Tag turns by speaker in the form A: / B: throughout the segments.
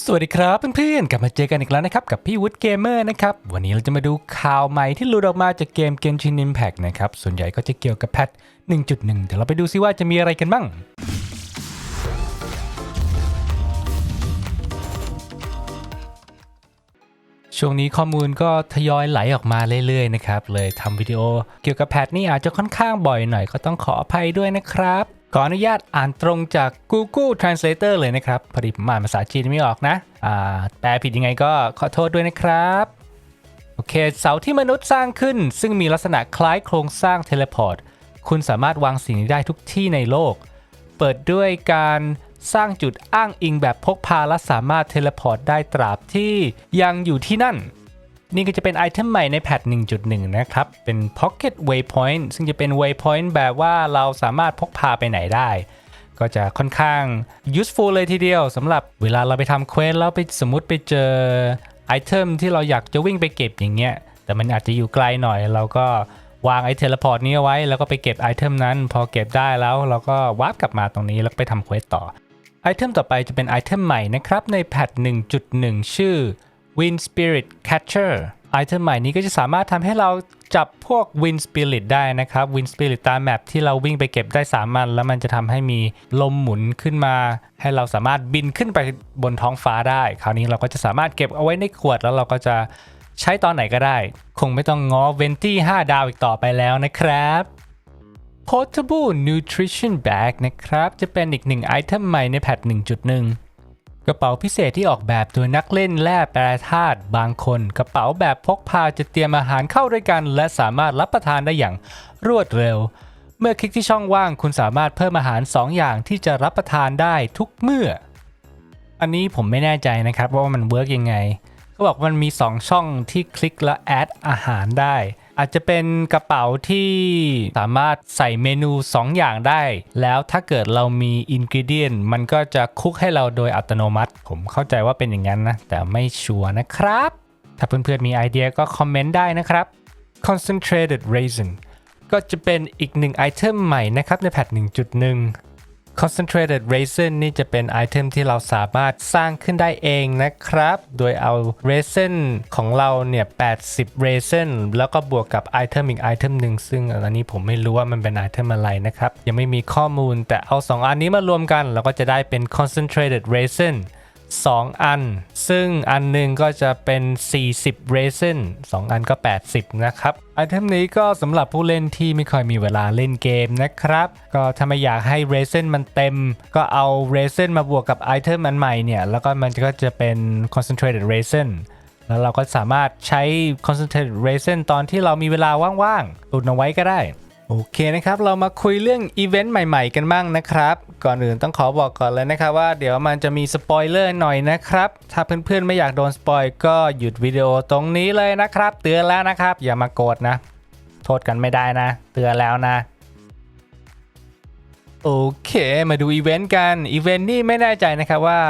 A: สวัสดีครับเพื่อนๆ กลับมาเจอกันอีกแล้วนะครับ กับพี่วุฒิเกมเมอร์นะครับ วันนี้เราจะมาดูข่าวใหม่ที่หลุดออกมาจากเกม Genshin Impact นะครับ ส่วนใหญ่ก็จะเกี่ยวกับแพท 1.1 เดี๋ยวเราไปดูซิว่าจะมีอะไรกันบ้างช่วงนี้ข้อมูลก็ทยอยไหลออกมาเรื่อยๆนะครับเลยทำวิดีโอเกี่ยวกับแพทนี่อาจจะค่อนข้างบ่อยหน่อยก็ต้องขออภัยด้วยนะครับ ขออนุญาตอ่านตรงจาก Google Translator เลยนะครับพอดีผมอ่านภาษาจีนไม่ออกนะแปลผิดยังไงก็ขอโทษด้วยนะครับโอเคเสาที่มนุษย์สร้างขึ้น ซึ่งมีลักษณะคล้ายโครงสร้างเทเลพอร์ตคุณสามารถวางสิ่งนี้ได้ทุกที่ในโลก เปิดด้วยการสร้างจุดอ้างอิงแบบพกพาและสามารถเทเลพอร์ตได้ตราบที่ยังอยู่ที่นั่น นี่ก็จะเป็นไอเทมใหม่ในแพท1.1 นะครับ เป็น Pocket Waypoint ซึ่งจะเป็น Waypoint แบบว่าเราสามารถพกพาไปไหนได้ ก็จะค่อนข้าง useful เลยทีเดียวสำหรับเวลาเราไปทำเควสแล้วไปสมมติไปเจอไอเทมที่เราอยากจะวิ่งไปเก็บอย่างเงี้ย แต่มันอาจจะอยู่ไกลหน่อย เราก็วางไอเทเลพอร์ตนี้ไว้แล้วก็ไปเก็บไอเทมนั้น พอเก็บได้แล้วเราก็วาร์ปกลับมาตรงนี้แล้วไปทำเควสต่อไอเทมต่อไปจะเป็นไอเทมใหม่นะครับในแพท1.1 ชื่อ Wind Spirit Catcher ไอเทมใหม่นี้ก็จะสามารถทำให้เราจับพวก Wind Spirit ได้นะครับ Wind Spirit ตามแมปที่เราวิ่งไปเก็บได้สามัน แล้วมันจะทำให้มีลมหมุนขึ้นมา ให้เราสามารถบินขึ้นไปบนท้องฟ้าได้ คราวนี้เราก็จะสามารถเก็บเอาไว้ในขวดแล้วเราก็จะใช้ตอนไหนก็ได้ คงไม่ต้องง้อเวนตี้5ดาวอีกต่อไปแล้วนะครับ Portable Nutrition Bag นะครับ จะเป็นอีกหนึ่งไอเทมใหม่ในแพท1.1 กระเป๋าพิเศษที่ออกแบบโดยนักเล่นแร่แปรธาตุบางคน กระเป๋าแบบพกพาจะเตรียมอาหารเข้าด้วยกัน และสามารถรับประทานได้อย่างรวดเร็ว เมื่อคลิกที่ช่องว่างคุณสามารถเพิ่มอาหาร 2 อย่างที่จะรับประทานได้ทุกเมื่อ อันนี้ผมไม่แน่ใจนะครับว่ามันเวิร์กยังไงเขาบอกว่ามันมี 2 ช่องที่คลิกแล้วแอดอาหารได้ อาจจะเป็นกระเป๋าที่สามารถใส่เมนู 2 อย่างได้ แล้วถ้าเกิดเรามีอินกิเดียนมันก็จะคุกให้เราโดยอัตโนมัติ ผมเข้าใจว่าเป็นอย่างนั้นนะ แต่ไม่ชัวร์นะครับ ถ้าเพื่อนๆมีไอเดียก็คอมเมนต์ได้นะครับ concentrated raisin ก็จะเป็นอีกหนึ่งไอเทมใหม่นะครับในแพท1.1 Concentrated Resin นี่จะเป็นไอเทมที่เราสามารถสร้างขึ้นได้เองนะครับ โดยเอา Resin ของเราเนี่ย 80 Resin แล้วก็บวกกับไอเทมอีกไอเทมหนึ่งซึ่งอันนี้ผมไม่รู้ว่ามันเป็นไอเทมอะไรนะครับ ยังไม่มีข้อมูลแต่เอา 2 อันนี้มารวมกัน เราก็จะได้เป็น Concentrated Resin 2 อัน ซึ่งอันหนึ่งก็จะเป็น 40 resin 2 อันก็ 80 นะครับไอเทมนี้ก็สำหรับผู้เล่นที่ไม่ค่อยมีเวลาเล่นเกมนะครับ ก็ถ้าไม่อยากให้ resin มันเต็ม ก็เอา resin มาบวกกับไอเทมอันใหม่เนี่ย แล้วก็มันก็จะเป็น concentrated resin แล้วเราก็สามารถใช้ concentrated resin ตอนที่เรามีเวลาว่างๆตุนเอาไว้ก็ได้ โอเคนะครับ เรามาคุยเรื่องอีเวนต์ใหม่ๆ กันบ้างนะครับ ก่อนอื่นต้องขอบอกก่อนเลยนะครับว่าเดี๋ยวมันจะมีสปอยเลอร์หน่อยนะครับ ถ้าเพื่อนๆไม่อยากโดนสปอยก็หยุดวิดีโอตรงนี้เลยนะครับ เตือนแล้วนะครับ อย่ามาโกรธนะ โทษกันไม่ได้นะ เตือนแล้วนะ โอเค มาดูอีเวนต์กัน อีเวนต์นี่ไม่แน่ใจนะครับว่า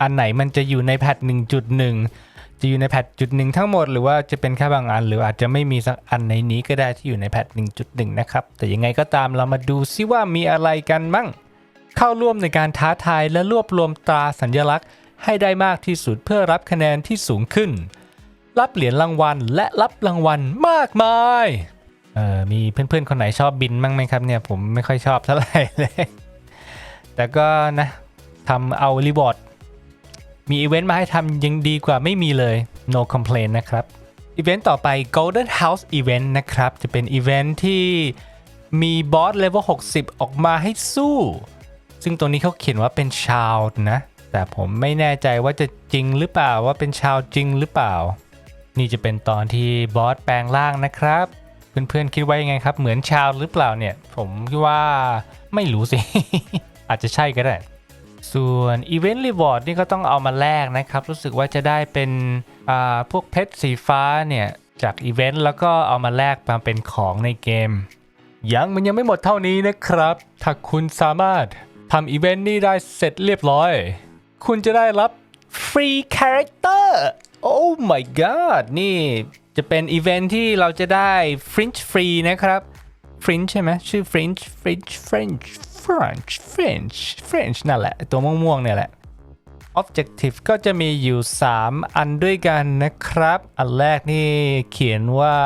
A: อันไหนมันจะอยู่ในแพท1.1 จะอยู่ในแพทจุดหนึ่งทั้งหมดหรือว่าจะเป็นแค่บางอัน หรืออาจจะไม่มีสักอันในนี้ก็ได้ที่อยู่ในแพท1.1 นะครับ แต่ยังไงก็ตามเรามาดูซิว่ามีอะไรกันบ้างเข้าร่วมในการท้าทายและรวบรวมตราสัญลักษณ์ ให้ได้มากที่สุดเพื่อรับคะแนนที่สูงขึ้น รับเหรียญรางวัลและรับรางวัลมากมายเอ่อมีเพื่อนๆคนไหนชอบบินบ้างไหมครับเนี่ยผมไม่ค่อยชอบเท่าไหร่เลยแต่ก็นะทำเอารีบอร์ด มีอีเวนต์มาให้ทำยังดีกว่าไม่มีเลย no complaint นะครับ อีเวนต์ต่อไป Golden House Event นะครับ จะเป็นอีเวนต์ที่มีบอสเลเวล60 ออกมาให้สู้ ซึ่งตรงนี้เขาเขียนว่าเป็นชาวนะ แต่ผมไม่แน่ใจว่าจะจริงหรือเปล่าว่าเป็นชาวจริงหรือเปล่า นี่จะเป็นตอนที่บอสแปลงร่างนะครับ เพื่อนๆคิดว่ายังไงครับ เหมือนชาวหรือเปล่าเนี่ย ผมคิดว่าไม่รู้สิ อาจจะใช่ก็ได้ ส่วน Event Reward นี่ก็ต้องเอามาแลกนะครับ รู้สึกว่าจะได้เป็นพวกเพชรสีฟ้าเนี่ย จากอีเวนต์แล้วก็เอามาแลกมาเป็นของในเกม ยังมันยังไม่หมดเท่านี้นะครับ ถ้าคุณสามารถทำอีเวนต์นี้ได้เสร็จเรียบร้อย คุณจะได้รับฟรีคาแรคเตอร์โอ้ my god นี่จะเป็นอีเวนต์ที่เราจะได้ฟรินช์ฟรีนะครับ ฟรินช์ใช่ไหมชื่อฟรินช์ฟรินช์ฟรินช์ฟรนช์ฟรินช์ฟรินช์นั่นแหละ ตัวม่วงๆเนี่ยแหละ Objective ก็จะมีอยู่ 3 อันด้วยกันนะครับ อันแรกนี่เขียนว่า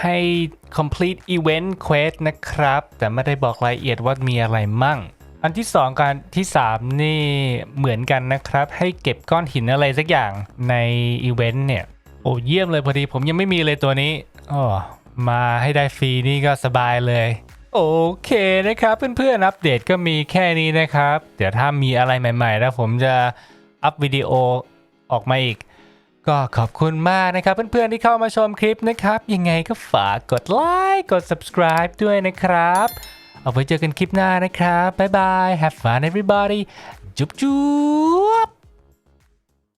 A: ให้ complete event quest นะครับ แต่ไม่ได้บอกรายละเอียดว่ามีอะไรมั่ง อันที่ 2 การที่ 3 นี่เหมือนกันนะครับ ให้เก็บก้อนหินอะไรสักอย่างในอีเวนต์เนี่ย โอ้เยี่ยมเลยพอดีผมยังไม่มีเลยตัวนี้อ๋อ มาให้ได้ฟรีนี่ก็สบายเลย โอเคนะครับ เพื่อนๆอัปเดตก็มีแค่นี้นะครับ เดี๋ยวถ้ามีอะไรใหม่ๆแล้วผมจะอัพวิดีโอออกมาอีก ก็ขอบคุณมากนะครับ เพื่อนๆที่เข้ามาชมคลิปนะครับ ยังไงก็ฝากกดไลค์กด subscribe ด้วยนะครับ เอาไว้เจอกันคลิปหน้านะครับบ๊ายบาย have fun everybody จุ๊บจุ๊บ